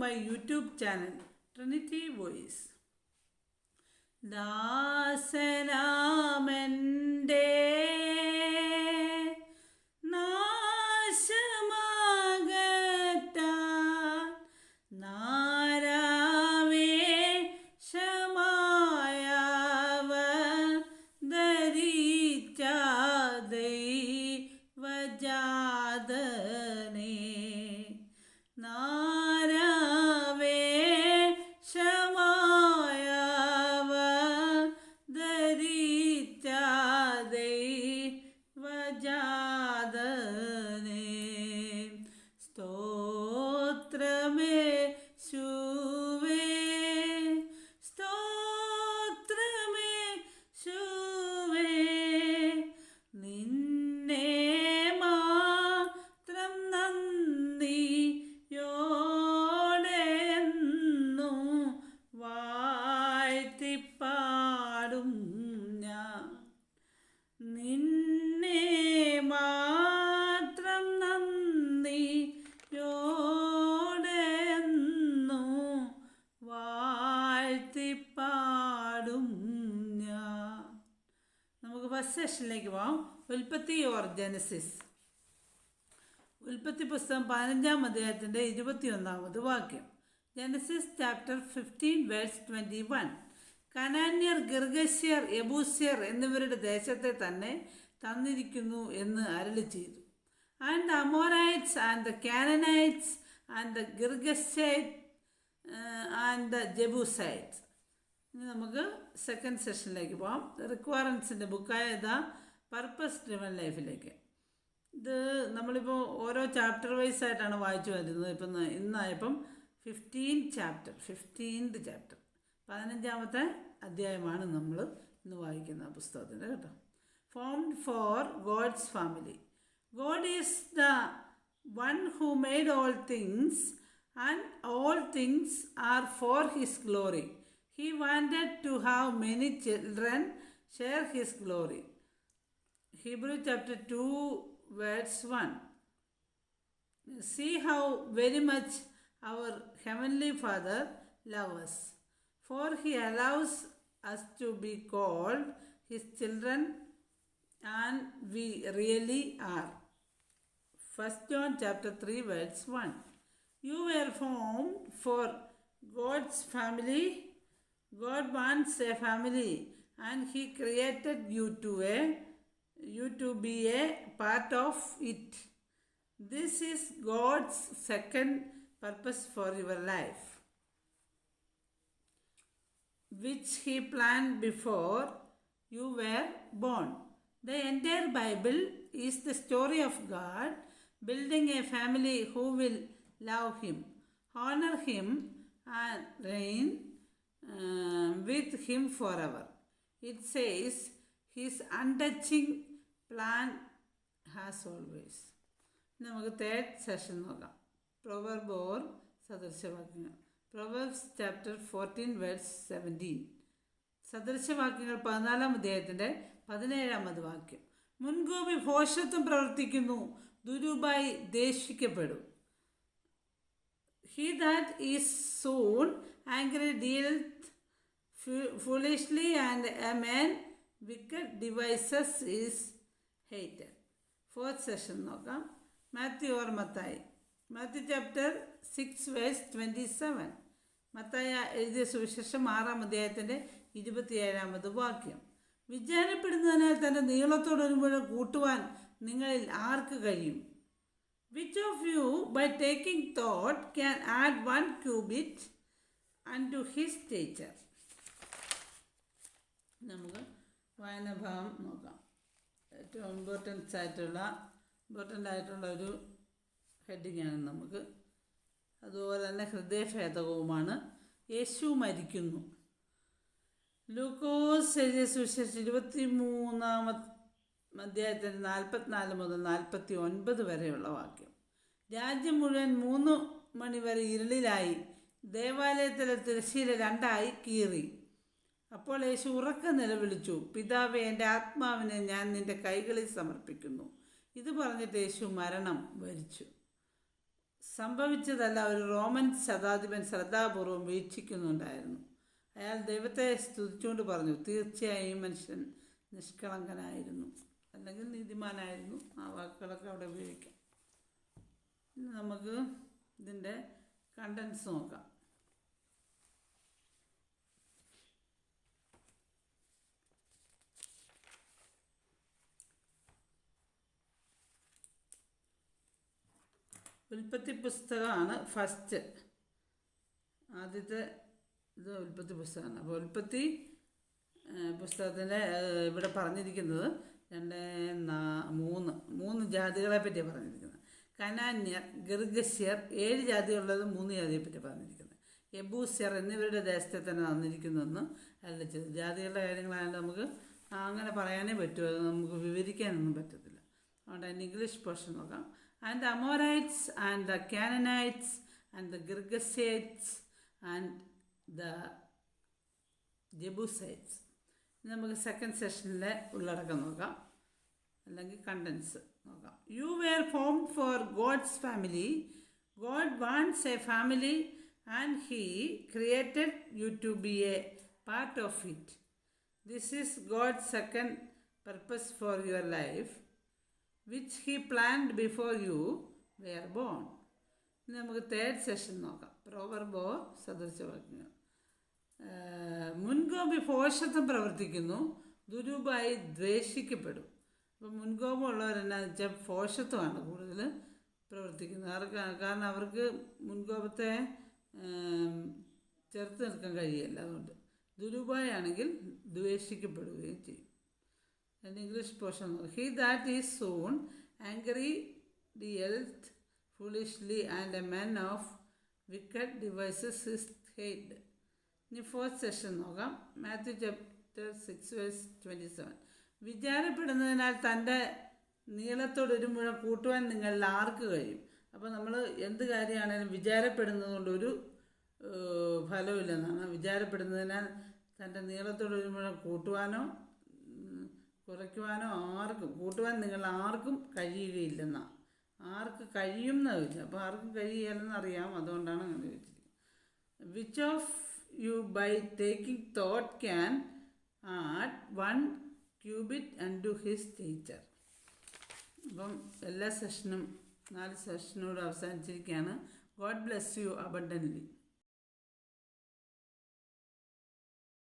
my YouTube channel, Trinity Voice. ദാസനാമന്റെ വാഴ്ത്തിപ്പാടും ഞാൻ. നിന്നെ മാത്രം നന്ദി യോടെന്നു വാഴ്ത്തിപ്പാടും ഞാൻ. നമുക്ക് ഫസ്റ്റ് സെഷനിലേക്ക് പോവാം. ഉൽപ്പത്തി ഓർ ജനസിസ് ഉൽപ്പത്തി പുസ്തകം പതിനഞ്ചാം അധ്യായത്തിന്റെ ഇരുപത്തിയൊന്നാമത് വാക്യം. Genesis chapter fifteen verse twenty one കനാന്യർ ഗിർഗസ്യർ യബൂസ്യർ എന്നിവരുടെ ദേശത്തെ തന്നെ തന്നിരിക്കുന്നു എന്ന് അരളി ചെയ്തു. And the Amorites and the Canaanites and the Girgashite and the Jebusites ഇനി നമുക്ക് സെക്കൻഡ് സെഷനിലേക്ക് പോകാം റിക്വയർമെൻസിന്റെ ബുക്കായ ദ പർപ്പസ് ഡ്രിവൻ ലൈഫിലേക്ക് ഇത് നമ്മളിപ്പോൾ ഓരോ ചാപ്റ്റർ വൈസ് ആയിട്ടാണ് വായിച്ചു വരുന്നത്. ഇപ്പം ഇന്ന് ഇന്നായപ്പം ഫിഫ്റ്റീൻ ചാപ്റ്റർ ഫിഫ്റ്റീൻത് ചാപ്റ്റർ പതിനഞ്ചാമത്തെ അധ്യായമാണ് നമ്മൾ ഇന്ന് വായിക്കുന്ന പുസ്തകത്തിന്റെ കേട്ടോ. Formed for God's family God is the one who made all things and all things are for his glory he wanted to have many children share his glory chapter 2, verse 1. See how very much our Heavenly Father loves. us, for He allows us to be called His children, and we really are. 1 John chapter 3, verse 1. You were formed for God's family. God wants a family, and He created you to a you to be a part of it. This is God's second purpose for your life, which He planned before you were born. The entire Bible is the story of God building a family who will love Him, honor Him, and reign uh, with Him forever. It says, His untouching plan has always നമുക്ക് third session നോക്കാം proverb or സദൃശവാക്യങ്ങൾ proverbs chapter fourteen verse seventeen സദൃശവാക്യങ്ങൾ പതിനാലാം അധ്യായത്തിന്റെ പതിനേഴാമത് വാക്യം. മുൻകോപി ഭോഷത്വം പ്രവർത്തിക്കുന്നു ദുരുപായി ദേഷിക്കപ്പെടും. He that is soon angry deal foolishly and a man wicked devices is hated fourth session നോക്കാം. Matthew or Mathai Matthew chapter six verse twenty seven മത്തായ എഴുതിയ സുവിശേഷം ആറാം അധ്യായത്തിന്റെ ഇരുപത്തിയേഴാമത് വാക്യം. വിചാരപ്പെടുന്നതിനാൽ തന്റെ നീളത്തോടൊരുമ്പോൾ കൂട്ടുവാൻ നിങ്ങളിൽ ആർക്ക് കഴിയും? Which of you by taking thought can add one cubit unto his stature നമുക്ക് വായനഭാഗം നോക്കാം. ഏറ്റവും ഇമ്പോർട്ടൻസ് ആയിട്ടുള്ള ഇമ്പോർട്ടന്റ് ആയിട്ടുള്ള ഒരു ഹെഡിങ്ങാണ് നമുക്ക് അതുപോലെ തന്നെ ഹൃദയഭേദകവുമാണ്. യേശു മരിക്കുന്നു. ലൂക്കോസ് എഴുതിയ സുവിശേഷം ഇരുപത്തി മൂന്നാമ അധ്യായത്തിന്റെ നാൽപ്പത്തിനാല് മുതൽ നാൽപ്പത്തി ഒൻപത് വരെയുള്ള വാക്യം. രാജ്യം മുഴുവൻ മൂന്ന് മണിവരെ ഇരുളിലായി ദേവാലയത്തിലെ തിരശ്ശീല രണ്ടായി കീറി. അപ്പോൾ യേശു ഉറക്ക നിലവിളിച്ചു പിതാവെ എന്റെ ആത്മാവിനെ ഞാൻ നിന്റെ കൈകളിൽ സമർപ്പിക്കുന്നു. ഇത് പറഞ്ഞിട്ട് യേശു മരണം വരിച്ചു. സംഭവിച്ചതല്ല ഒരു റോമൻ ശതാധിപൻ ശ്രദ്ധാപൂർവം വീക്ഷിക്കുന്നുണ്ടായിരുന്നു. അയാൾ ദൈവത്തെ സ്തുതിച്ചുകൊണ്ട് പറഞ്ഞു തീർച്ചയായും മനുഷ്യൻ നിഷ്കളങ്കനായിരുന്നു. അല്ലെങ്കിൽ നീതിമാനായിരുന്നു. ആ വാക്കുകളൊക്കെ അവിടെ ഉപയോഗിക്കാം. നമുക്ക് ഇതിന്റെ കണ്ടൻസ് നോക്കാം. ഉൽപ്പത്തി പുസ്തകമാണ് ഫസ്റ്റ്. ആദ്യത്തെ ഇത് ഉൽപ്പത്തി പുസ്തകമാണ്. അപ്പോൾ ഉൽപ്പത്തി പുസ്തകത്തിന്റെ ഇവിടെ പറഞ്ഞിരിക്കുന്നത് രണ്ട് നാ- മൂന്ന്. മൂന്ന് ജാതികളെ പറ്റി പറഞ്ഞിരിക്കുന്നത്. കനാന്യർ ഗർഗസ്യർ ഏഴ് ജാതികളുള്ളത് മൂന്ന് ജാതിയെ പറ്റി പറഞ്ഞിരിക്കുന്നത്. എബൂസ്യർ എന്നിവരുടെ ദേശത്തെ തന്നെ തന്നിരിക്കുന്നെന്ന് അല്ല ചെയ്തു. ജാതികളുടെ കാര്യങ്ങളായാലും നമുക്ക് അങ്ങനെ പറയാനേ പറ്റൂ. അത് നമുക്ക് വിവരിക്കാനൊന്നും പറ്റത്തില്ല. അതുകൊണ്ട് അതിന് ഇംഗ്ലീഷ് പോർഷൻ നോക്കാം. And the Amorites and the Canaanites and the Girgashites and the Jebusites ഇനി നമുക്ക് സെക്കൻഡ് സെഷനിലെ ഉള്ളടക്കം നോക്കാം. അല്ലെങ്കിൽ കണ്ടൻസ് നോക്കാം. You were form for God's family God wants a family and he created you to be a part of it this is God second purpose for your life which he planned before you were born ഇനി നമുക്ക് third session നോക്കാം. പ്രോവർബോ സദൃശവാക്യങ്ങൾ മുൻകോപി പോഷത്വം പ്രവർത്തിക്കുന്നു ദുരൂപായി ദ്വേഷിക്കപ്പെടും. അപ്പം മുൻകോപമുള്ളവരെന്നാന്ന് വെച്ചാൽ പോഷത്വമാണ് കൂടുതൽ പ്രവർത്തിക്കുന്നത്. അവർക്ക് കാരണം അവർക്ക് മുൻകോപത്തെ ചെറുത്ത് നിൽക്കാൻ കഴിയില്ല അതുകൊണ്ട്. ദുരൂപായാണെങ്കിൽ ദ്വേഷിക്കപ്പെടുകയും ചെയ്യും. And English portion. He that is soon angry dealt foolishly, and a man of wicked devices his head. ഇനി ഫോർത്ത് സെഷൻ നോക്കാം Matthew chapter six verse twenty seven വിചാരപ്പെടുന്നതിനാൽ തന്റെ നീളത്തോട് ഒരു മുഴം കൂട്ടുവാൻ നിങ്ങളിൽ ആർക്ക് കഴിയും അപ്പോൾ നമ്മൾ എന്ത് കാര്യമാണേലും വിചാരപ്പെടുന്നതുകൊണ്ട് ഒരു ഫലമില്ലെന്നാണ് വിചാരപ്പെടുന്നതിനാൽ തന്റെ നീളത്തോട് ഒരു മുഴം കൂട്ടുവാനോ കുറയ്ക്കുവാനോ ആർക്കും കൂട്ടുവാൻ നിങ്ങൾ ആർക്കും കഴിയുകയില്ലെന്നാണ് ആർക്ക് കഴിയും എന്ന് ചോദിച്ചു. അപ്പോൾ ആർക്കും കഴിയില്ലെന്ന് അറിയാം അതുകൊണ്ടാണ് അങ്ങനെ ചോദിച്ചിരിക്കുന്നത് which of you by taking thought can add one cubit and to his stature അപ്പം എല്ലാ സെഷനും നാല് സെഷനോട് അവസാനിച്ചിരിക്കുകയാണ്. God bless you abundantly